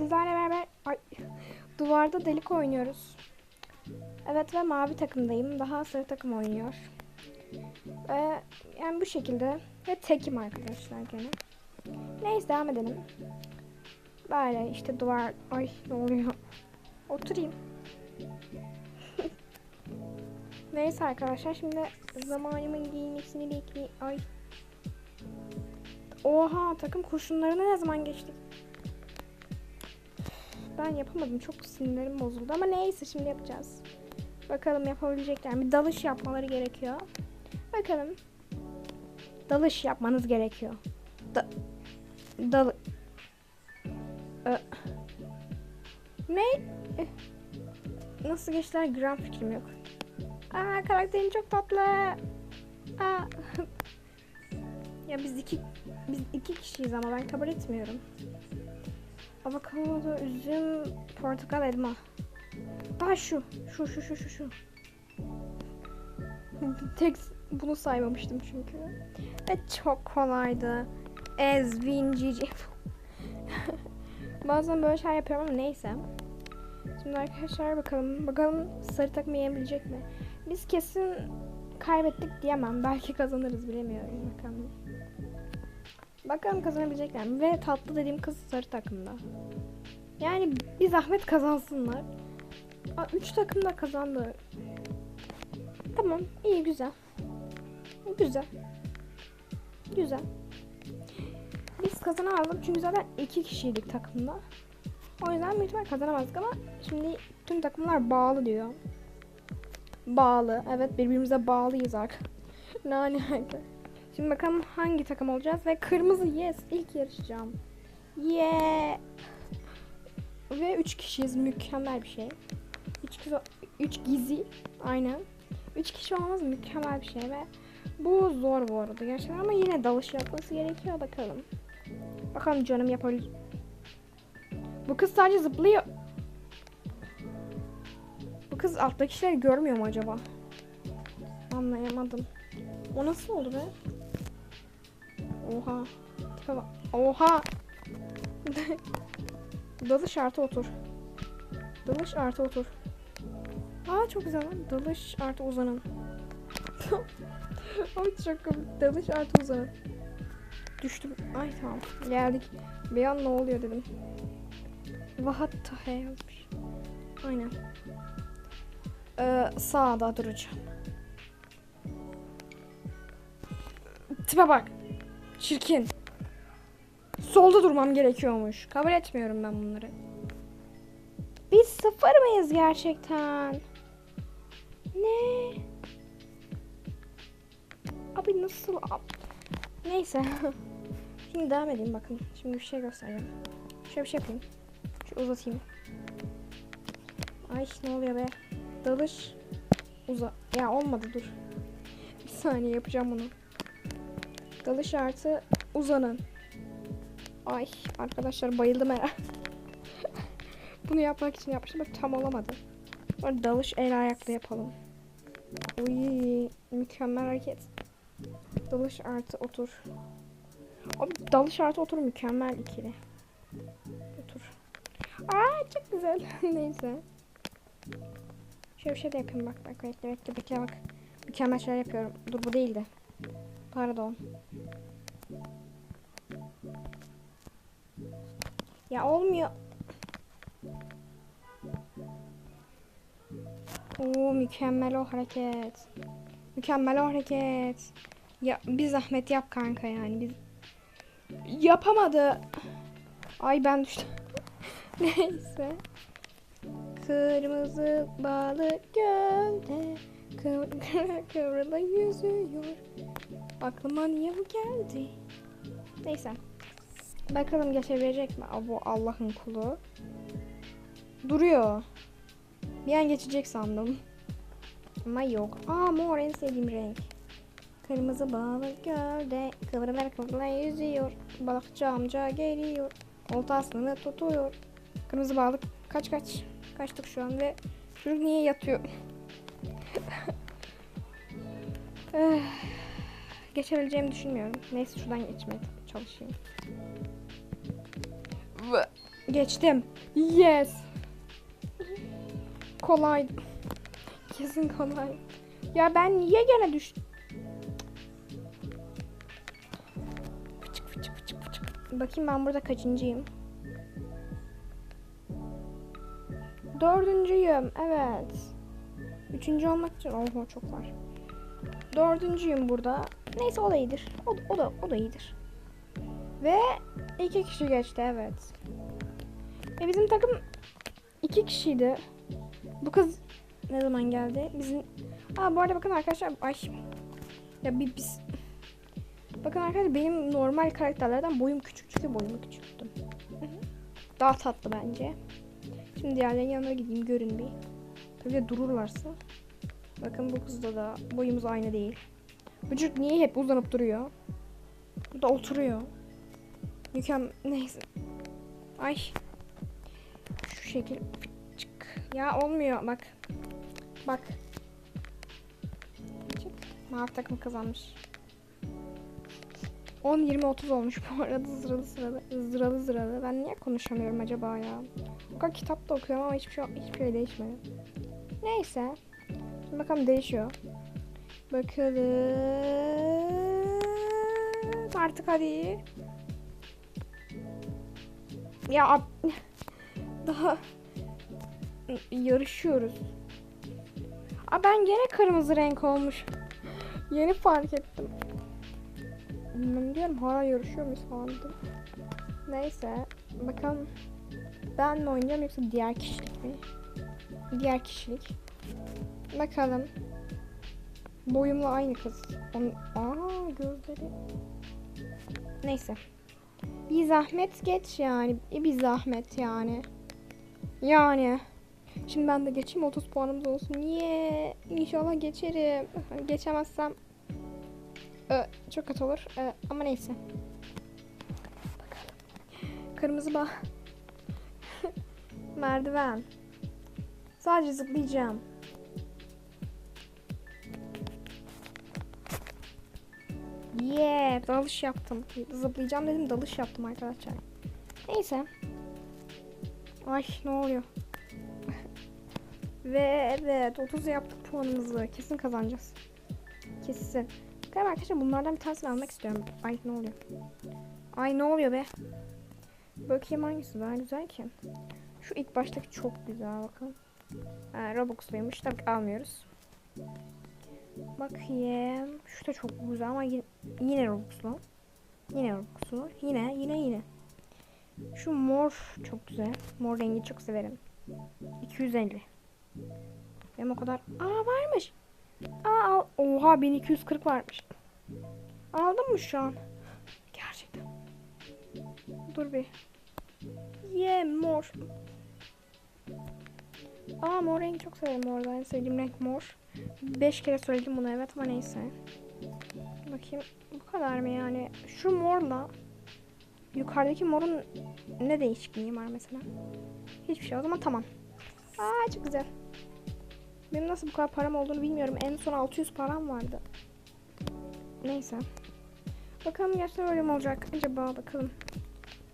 sizlerle beraber ay, duvarda delik oynuyoruz. Evet ve mavi takımdayım. Daha sarı takım oynuyor. Ve yani bu şekilde ve tekim arkadaşlar gene. Neyse devam edelim. Böyle işte duvar... Ay ne oluyor? Oturayım. Neyse arkadaşlar şimdi zamanımın giyinmesini bekleyeyim. Ay. Oha takım kurşunlarına ne zaman geçtik? Ben yapamadım. Çok sinirlerim bozuldu ama neyse şimdi yapacağız. Bakalım yapabilecekler mi? Dalış yapmaları gerekiyor. Bakalım. Dalış yapmanız gerekiyor. Da dal Ö- ne? Eh. Nasıl geçtiler gram fikrim yok. Aa karakterin çok tatlı. Aa. ya biz iki biz iki kişiyiz ama ben kabul etmiyorum. Avokado, üzüm, portakal, elma. Daha şu. Şu şu şu şu şu. Tek bunu saymamıştım çünkü. Ve çok kolaydı. Ezvin cici. Bazen böyle şey yapıyorum ama neyse. Şimdi arkadaşlar bakalım. Bakalım sarı takımı yenebilecek mi? Biz kesin kaybettik diyemem. Belki kazanırız bilemiyorum. Bakalım. Bakalım kazanabilecekler mi? Ve tatlı dediğim kız sarı takımda. Yani bir zahmet kazansınlar. Aa, üç takım da kazandı. Tamam, iyi güzel. Güzel. Güzel. Biz kazanamazdık çünkü zaten iki kişiydik takımda. O yüzden büyük ihtimal kazanamazdık ama şimdi tüm takımlar bağlı diyor. Bağlı. Evet birbirimize bağlıyız artık. ne alaka? Şimdi bakalım hangi takım olacağız ve kırmızı yes ilk yarışacağım. Yeah. Ve 3 kişiyiz mükemmel bir şey. 3 kişi 3 gizi aynen. 3 kişi olmaz mükemmel bir şey ve bu zor bu arada gerçekten ama yine dalış yapması gerekiyor bakalım. Bakalım canım yapabilir. Bu kız sadece zıplıyor. Bu kız alttakileri görmüyor mu acaba? Anlayamadım. O nasıl oldu be? Oha. Tipe. Oha. Dalış artı otur. Dalış artı otur. Aa çok güzel. Dalış artı uzanın. Ay çok komik. Dalış artı uzanın. Düştüm. Ay tamam. Geldik. Bir an ne oluyor dedim. Vahat Tahe yazmış. Aynen. Ee, sağda duracağım. Tipe bak. Çirkin. Solda durmam gerekiyormuş. Kabul etmiyorum ben bunları. Biz sıfır mıyız gerçekten? Ne? Abi nasıl? Neyse. Şimdi devam edeyim bakın. Şimdi bir şey göstereceğim. Şöyle bir şey yapayım. Şu uzatayım. Ay ne oluyor be? Dalış. Uza. Ya olmadı dur. Bir saniye yapacağım bunu. Dalış artı uzanın. Ay arkadaşlar bayıldım herhalde. Bunu yapmak için yapmıştım. Bak tam olamadı. Sonra dalış el ayakla yapalım. Uy, mükemmel hareket. Dalış artı otur. Abi dalış artı otur mükemmel ikili. Otur. Aa çok güzel. Neyse. Şöyle bir şey de yapayım bak bak bekle bekle bekle bak. Mükemmel şeyler yapıyorum. Dur bu değildi. Pardon. Ya olmuyor. Oo mükemmel o hareket. Mükemmel o hareket. Ya bir zahmet yap kanka yani. Biz yapamadı. Ay ben düştüm. Neyse. Kırmızı balık gölde kıvrıla kıvrıla yüzüyor. Aklıma niye bu geldi? Neyse. Bakalım geçebilecek mi? Aa, bu Allah'ın kulu. Duruyor. Bir an geçecek sandım. Ama yok. Aa mor en sevdiğim renk. Kırmızı balık gölde kıvrıla kıvrıla yüzüyor. Balıkçı amca geliyor. Oltasını tutuyor. Kırmızı balık kaç kaç. Kaçtık şu an ve çocuk niye yatıyor? Eh, Geçebileceğimi düşünmüyorum. Neyse şuradan geçmeye çalışayım. Geçtim. Yes. Kolay. Kesin kolay. Ya ben niye gene düştüm? Bakayım ben burada kaçıncıyım? Dördüncüyüm. Evet. Üçüncü olmak için oho çok var. Dördüncüyüm burada. Neyse o da iyidir. O, o da o da iyidir. Ve iki kişi geçti evet. E bizim takım iki kişiydi. Bu kız ne zaman geldi? Bizim Aa bu arada bakın arkadaşlar ay ya bir biz Bakın arkadaşlar benim normal karakterlerden boyum küçük çünkü boyumu küçülttüm. Daha tatlı bence. Şimdi diğerlerinin yanına gideyim görün bir. Tabii de dururlarsa. Bakın bu kızda da boyumuz aynı değil. Çocuk niye hep uzanıp duruyor? Bu da oturuyor. Mükemmel. Neyse. Ay. Şu şekil. Çık. Ya olmuyor bak. Bak. Çık. Mavi takım kazanmış. 10 20 30 olmuş bu arada sıralı sıralı sıralı sıralı. Ben niye konuşamıyorum acaba ya? O kadar kitap da okuyorum ama hiçbir şey hiçbir şey değişmedi. Neyse. Şimdi bakalım değişiyor. Bakalım. Artık hadi. Ya daha yarışıyoruz. Aa ben gene kırmızı renk olmuş. Yeni fark ettim. Bilmem diyorum hala yarışıyor muyuz sandım. Neyse bakalım ben mi oynayacağım yoksa diğer kişilik mi? Diğer kişilik. Bakalım. Boyumla aynı kız. Onun... Aa gözleri. Neyse. Bir zahmet geç yani. Bir zahmet yani. Yani. Şimdi ben de geçeyim 30 puanımız olsun. Niye? İnşallah geçerim. Geçemezsem Ö, çok kötü olur. Ama neyse. Kırmızı bağ. Merdiven. Sadece zıplayacağım. Yeah, dalış yaptım. Zıplayacağım dedim, dalış yaptım arkadaşlar. Neyse. Ay ne oluyor? Ve evet 30 yaptık puanımızı. Kesin kazanacağız. Kesin. Galiba arkadaşlar bunlardan bir tanesini almak istiyorum. Ay ne oluyor? Ay ne oluyor be? Bakayım hangisi daha güzel ki? Şu ilk baştaki çok güzel bakın. Ha, Robux'luymuş. Tabii almıyoruz. Bakayım. Şu da çok güzel ama yine, yine Robux'lu. Yine Robux'lu. Yine yine yine. Şu mor çok güzel. Mor rengi çok severim. 250. Benim o kadar... Aa varmış. Aa al. Oha 1240 varmış. Aldın mı şu an? Gerçekten. Dur bir. Ye mor. Aa mor rengi çok severim orada. En sevdiğim renk mor. 5 kere söyledim bunu evet ama neyse. Bakayım bu kadar mı yani? Şu morla yukarıdaki morun ne değişikliği var mesela? Hiçbir şey o zaman tamam. Aa çok güzel. Benim nasıl bu kadar param olduğunu bilmiyorum. En son 600 param vardı. Neyse. Bakalım gerçekten öyle mi olacak? Acaba bakalım.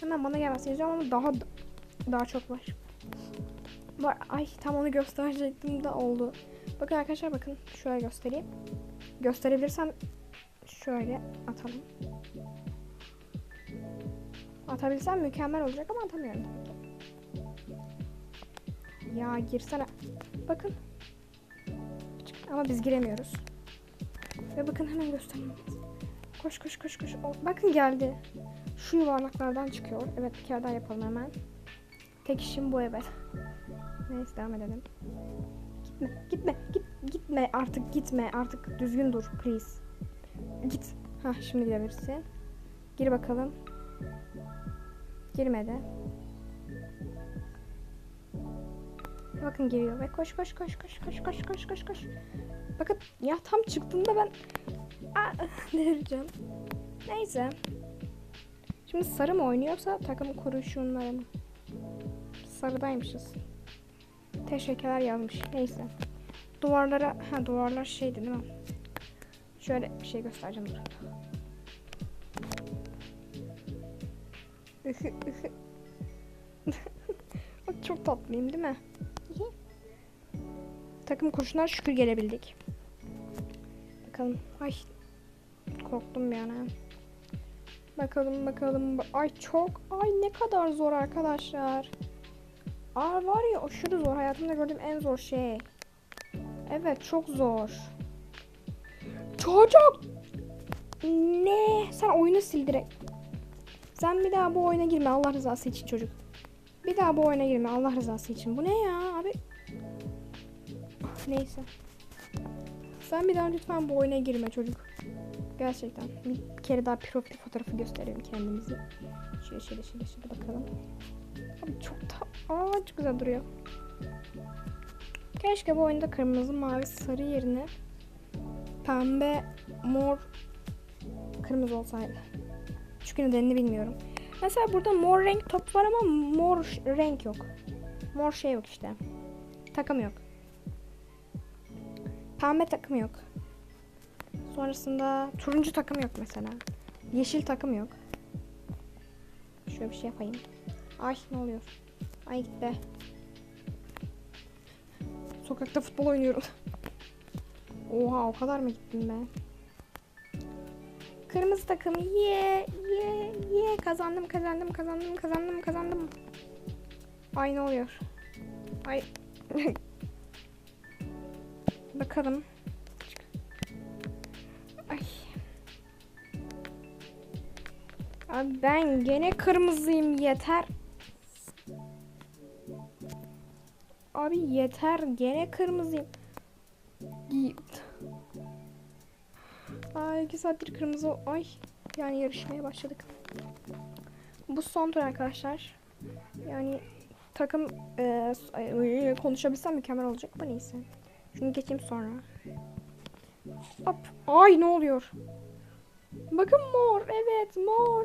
Hemen bana gelmez diyeceğim ama daha daha çok var. Var. Ay tam onu gösterecektim de oldu. Bakın arkadaşlar bakın şöyle göstereyim. Gösterebilirsem şöyle atalım. Atabilsem mükemmel olacak ama atamıyorum. Ya girsene. Bakın. Ama biz giremiyoruz. Ve bakın hemen göstereyim. Koş koş koş koş. O, bakın geldi. Şu yuvarlaklardan çıkıyor. Evet bir kere daha yapalım hemen. Tek işim bu evet. Neyse devam edelim. Gitme gitme git, gitme artık gitme artık düzgün dur please. Git. Ha şimdi gidebilirsin. Gir bakalım. Girmedi. Bakın geliyor ve koş koş koş koş koş koş koş koş koş. Bakın ya tam çıktığında ben Aa, delireceğim. Neyse. Şimdi sarı mı oynuyorsa takım kuruşunları mı? Sarıdaymışız. Teşekkürler yazmış. Neyse. Duvarlara, ha duvarlar şeydi değil mi? Şöyle bir şey göstereceğim. Bak çok tatlıyım değil mi? Takım koşular şükür gelebildik. Bakalım. Ay korktum ha. Bakalım bakalım. Ay çok. Ay ne kadar zor arkadaşlar. Aa var ya aşırı zor. Hayatımda gördüğüm en zor şey. Evet çok zor. Çocuk. Ne? Sen oyunu sil direkt. Sen bir daha bu oyuna girme Allah rızası için çocuk. Bir daha bu oyuna girme Allah rızası için. Bu ne ya abi? Neyse. Sen bir daha lütfen bu oyuna girme çocuk. Gerçekten. Bir kere daha profil fotoğrafı gösterelim kendimizi. Şöyle şöyle şöyle şöyle bakalım. Abi çok da Aa, çok güzel duruyor. Keşke bu oyunda kırmızı, mavi, sarı yerine pembe, mor, kırmızı olsaydı. Çünkü nedenini bilmiyorum. Mesela burada mor renk top var ama mor renk yok. Mor şey yok işte. Takım yok. Pembe takım yok. Sonrasında turuncu takım yok mesela. Yeşil takım yok. Şöyle bir şey yapayım. Ay ne oluyor? Ay git be. Sokakta futbol oynuyorum. Oha o kadar mı gittin be? Kırmızı takım ye ye ye kazandım kazandım kazandım kazandım kazandım. Ay ne oluyor? Ay. Bakalım. Ay. Abi ben gene kırmızıyım yeter. Abi yeter gene kırmızıyım. Git. Ay iki saattir kırmızı ay yani yarışmaya başladık. Bu son tur arkadaşlar. Yani takım e, konuşabilsem mükemmel olacak ama neyse. Şunu geçeyim sonra. Hop. Ay ne oluyor? Bakın mor. Evet mor.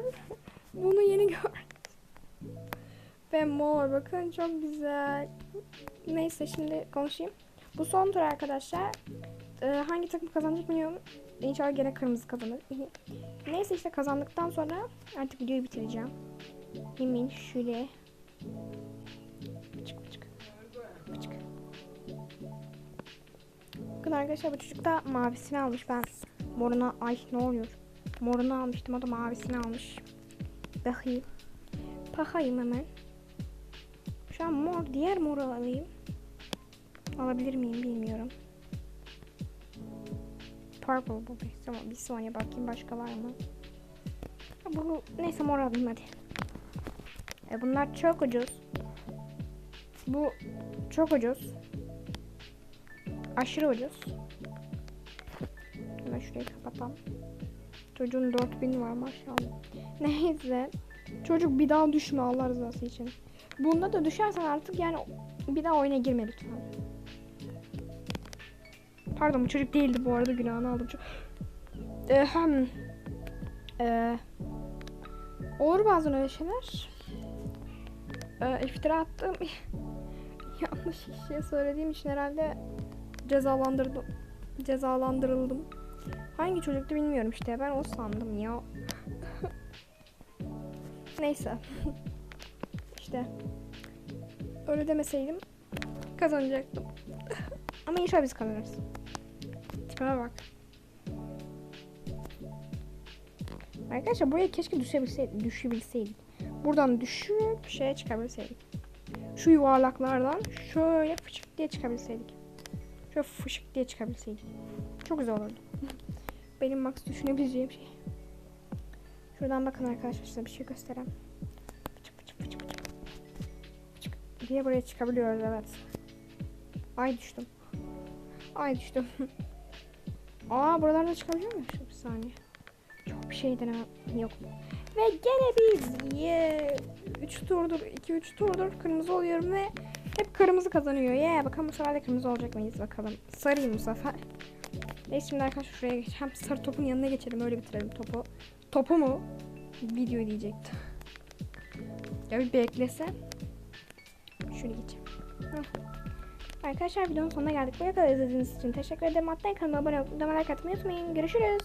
Bunu yeni gördüm. Ve mor. Bakın çok güzel. Neyse şimdi konuşayım. Bu son tur arkadaşlar. Ee, hangi takım kazanacak bilmiyorum. İnşallah gene kırmızı kazanır. Neyse işte kazandıktan sonra artık videoyu bitireceğim. Hemen şöyle. Pıçık pıçık. Pıçık. Bakın arkadaşlar bu çocuk da mavisini almış. Ben moruna ay ne oluyor? Morunu almıştım o da mavisini almış. Bakayım. Bakayım hemen. An mor diğer moru alayım. Alabilir miyim bilmiyorum. Purple bu tamam, bir saniye bakayım başka var mı? Bu neyse mor alayım hadi. E, bunlar çok ucuz. Bu çok ucuz. Aşırı ucuz. Hemen şurayı kapatalım. Çocuğun 4000 var maşallah. Neyse. Çocuk bir daha düşme Allah rızası için. Bunda da düşersen artık yani bir daha oyuna girme lütfen. Pardon bu çocuk değildi bu arada günahını aldım. Çok... Ehem. Ee, olur bazen öyle şeyler. Ee, iftira attım. Yanlış kişiye söylediğim için herhalde cezalandırdım. Cezalandırıldım. Hangi çocuktu bilmiyorum işte. Ben o sandım ya. Neyse. işte. Öyle demeseydim kazanacaktım. Ama inşallah biz kazanırız. Tipime bak. Arkadaşlar buraya keşke düşebilseydik. düşebilseydik. Buradan düşüp şeye çıkabilseydik. Şu yuvarlaklardan şöyle fışık diye çıkabilseydik. Şöyle fışık diye çıkabilseydik. Çok güzel olurdu. Benim max düşünebileceğim şey. Şuradan bakın arkadaşlar size bir şey göstereyim. Diye buraya çıkabiliyoruz evet. Ay düştüm. Ay düştüm. Aa buralarda çıkabiliyor muyum? Bir saniye. Çok bir şey deneme yok. Ve gene biz ye 3 turdur 2-3 turdur kırmızı oluyorum ve hep kırmızı kazanıyor. Ye yeah, bakalım bu sefer de kırmızı olacak mıyız bakalım. Sarıyım bu sefer. Neyse şimdi arkadaşlar şuraya geç. Hem sarı topun yanına geçelim öyle bitirelim topu. Topu mu? Video diyecektim. Ya bir beklese. Şöyle geçeyim. Arkadaşlar videonun sonuna geldik. Buraya kadar izlediğiniz için teşekkür ederim. Hatta kanalıma abone olup like atmayı unutmayın. Görüşürüz.